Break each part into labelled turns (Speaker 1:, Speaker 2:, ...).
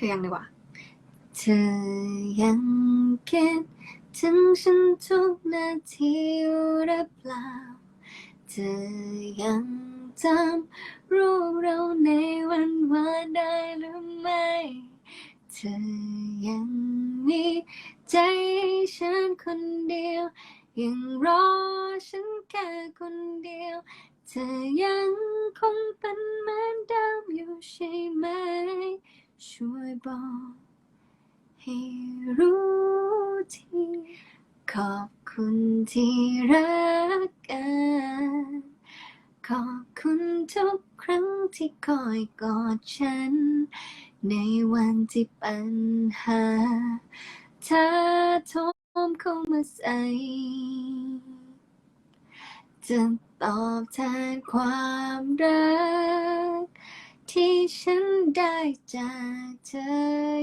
Speaker 1: ธอยังดีกว่า เธอยังคิดถึงฉันทุกนาทีหรือเปล่า เธอยังจำรูปเราในวันวานได้หรือไม่ เธอยังมีใจฉันคนเดียว ยังรอฉันแค่คนเดียว เธอยังคงเป็นเหมือนเดิมอยู่ใช่ไหม ช่วยบอกให้รู้ทีขอบคุณที่รักกัน ขอบคุณทุกครั้งที่คอยกอดฉัน ในวันที่ปัญหาเธอโทมเข้ามาใส่จะตอบแทนความรัก ที่ฉันได้จากเธอ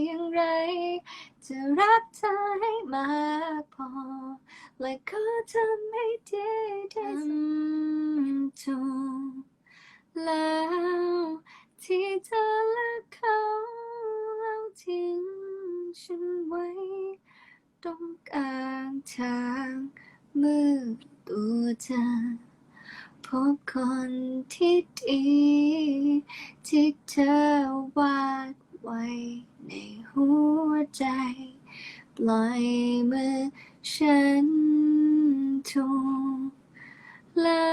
Speaker 1: อย่างไร จะรักเธอให้มากพอ และขอทำให้ดีที่สุดถูกแล้วที่เธอและเขาเอาทิ้งฉันไว้ ตรงกลางทางมือตัวเธอ พบคนที่ดี ที่เธอวาดไว้ในหัวใจ ปล่อยมือฉันถูกแล้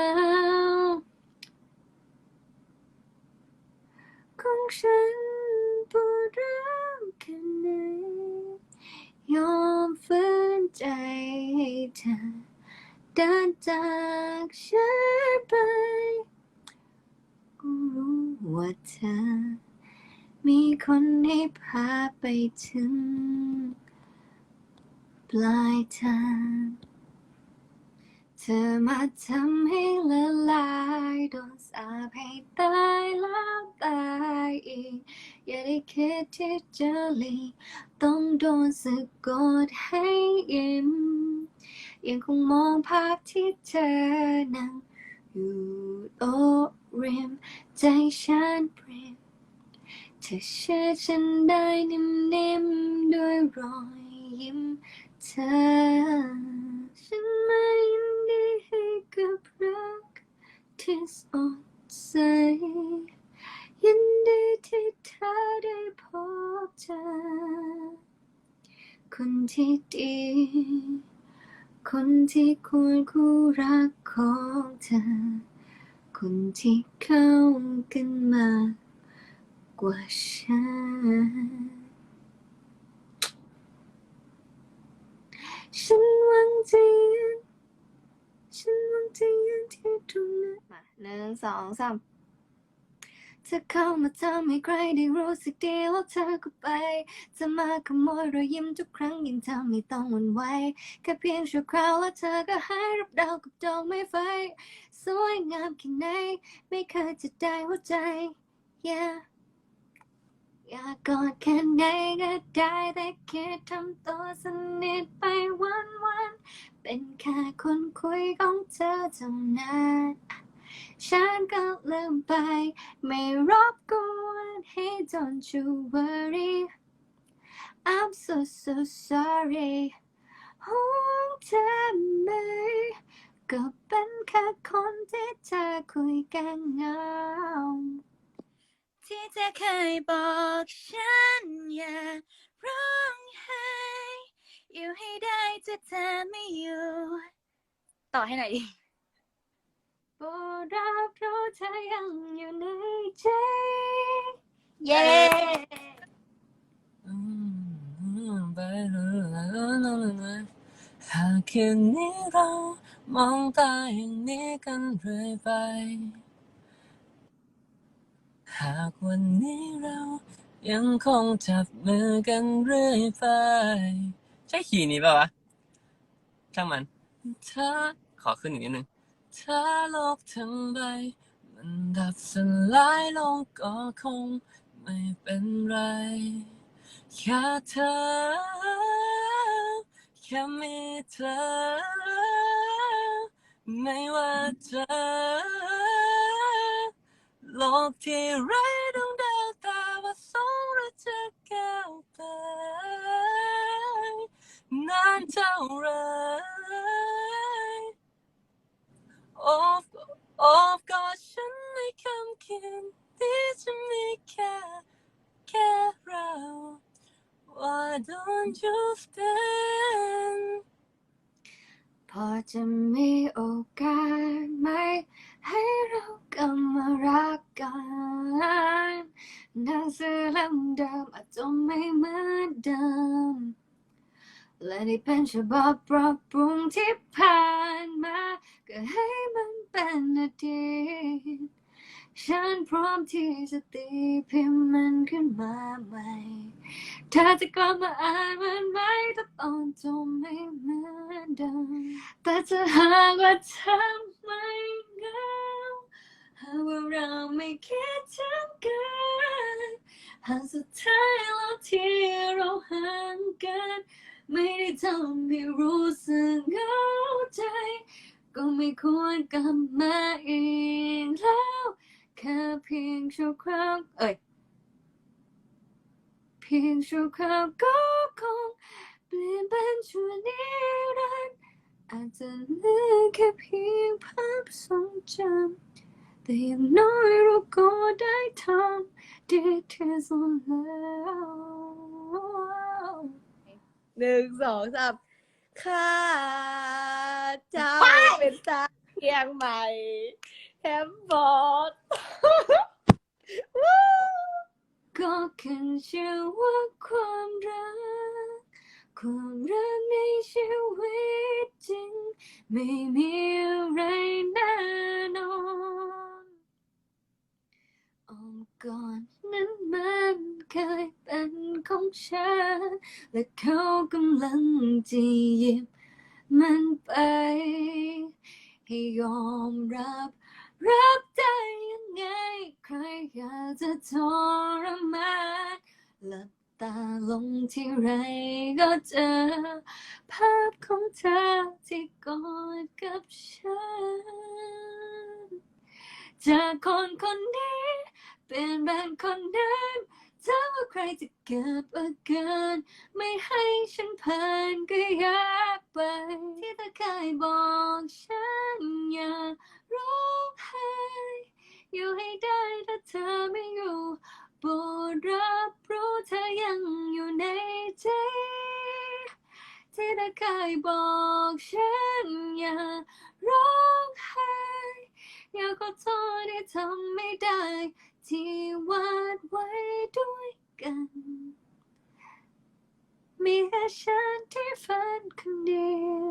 Speaker 1: วของฉันปวดร้าวแค่ไหนยอมฝืนใจให้เธอ เดินจากฉันไปก็รู้ว่าเธอ มีคนให้พาไปถึง ปลายทางเธอมาทำให้ละลายโดนสาปให้ตายแล้วตายอีก อย่าได้คิดที่จะหลีกต้องโดนสะกดให้ยิ้ม ยังคงมองภาพที่เธอนั่งอยู่โต๊ะริมใจฉันเปลี่ยนเธอเชื่อฉันได้นิ่มๆด้วยรอยยิ้มเธอ ฉันไม่ยินดีให้กับรักที่สดใสยินดีที่เธอได้พบเจอคนที่ดี คนที่ควรคู่รักของเธอ คนที่เข้ากันมากกว่าฉัน ฉันหวังจะยืนฉันหวังจะยืนที่ตรงนั้นมาหนึ่งสองสาม ธอเข้ามาทำให้ใครได้รู้สึกดีแล้วเธอก็ไปจะมาขโมยรอยยิ้มทุกครั้งยิ่งทำให้ต้องหวั่นไหวแค่เพียงชั่วคราวแล้วเธอก็หายรับดาวกับดอกไม้ไฟ สวยงามแค่ไหนไม่เคยจะได้หัวใจ yeah อยากกอดแค่ไหนก็ได้แต่แค่ทำตัวสนิทไปวันวันเป็นแค่คนคุยของเธอเท่านั้น ฉันก็ลืมไป ไม่รบกวนให้ don't you worry I'm so so sorry ห่วงเธอไหมก็เป็นแค่คนที่เธอคุยกันเงา
Speaker 2: ที่เธอเคยบอกฉันอย่าร้องไห้อยู่ให้ได้ถ้าเธอไม่อยู่ ต่อให้ไหนดิ
Speaker 1: โปรด รับรู้เธอยังอยู่ในใจ
Speaker 2: เย้
Speaker 3: หากคืนนี้เรามองตาอย่างนี้กันเรื่อยไป หากวันนี้เรายังคงจับมือกันเรื่อยไป ใช่ขี่นี้ป่าวะช่างมันถ้าขอขึ้นอีกนิดนึง ถ้าโลกทั้งใบ มันดับสลายลงก็คงไม่เป็นไร แค่เธอ แค่มีเธอ ไม่ว่าเธอโลกที่ไร้ดวงดาวตาว่าสองเราจะก้าวไปนานเท่าไร don't you stand
Speaker 1: พอจะมีโอกาสไหม ให้เรากลับมารักกันหนังสือเล่มเดิมอาจจะไม่เหมือนเดิมและนี่เป็นฉบับปรับปรุงที่ผ่านมา ก็ให้มันเป็นอดีต ฉันพร้อมที่จะตีพิมพ์มันขึ้นมาใหม่ เธอจะกลับมาอ่านมันไหมถ้าตอนจบไม่เหมือนเดิมแต่จะหากว่าเธอไม่เหงาหากว่าเราไม่คิดถึงกันหากสุดท้ายแล้วที่เราห่างกัน ไม่ได้ทำให้รู้สึกเหงาใจ ก็ไม่ควรกลับมาอีก ชั่วคราวเอ้ยเพียงชั่วคราวก็คงเปลี่ยนเป็นชั่วนิรันดร์อาจจะเหลือแค่เพียงภาพทรงจำแต่อย่างน้อยเราก็ได้ทำดีที่สุดแล้ว
Speaker 2: หนึ่งสองสามข้าเจ้าเป็นตาเพียงใหม่แฮมบอร์ด
Speaker 1: ก็ขึ้นชื่อว่าความรัก ความรักในชีวิตจริง ไม่มีอะไรแน่นอนอ้อมกอดนั้นมันเคยเป็นของฉัน และเขากำลังจะหยิบมันไป ให้ยอมรับ รับได้ ไง ใครอยากจะทรมานหลับตาลงที่ไรก็เจอ ภาพของเธอที่กอดกับฉันจากคนคนนี้ เปลี่ยนเป็นคนเดิมถาว่าใครจะเก็บอาการไม่ให้ฉันผ่านก็อยากไป ที่เธอเคยบอกฉัน และเคยบอกฉันอย่าร้องไห้อยากขอโทษที่ทำไม่ได้ ที่วาดไว้ด้วยกัน มีแค่ฉันที่ฝันคนเดียว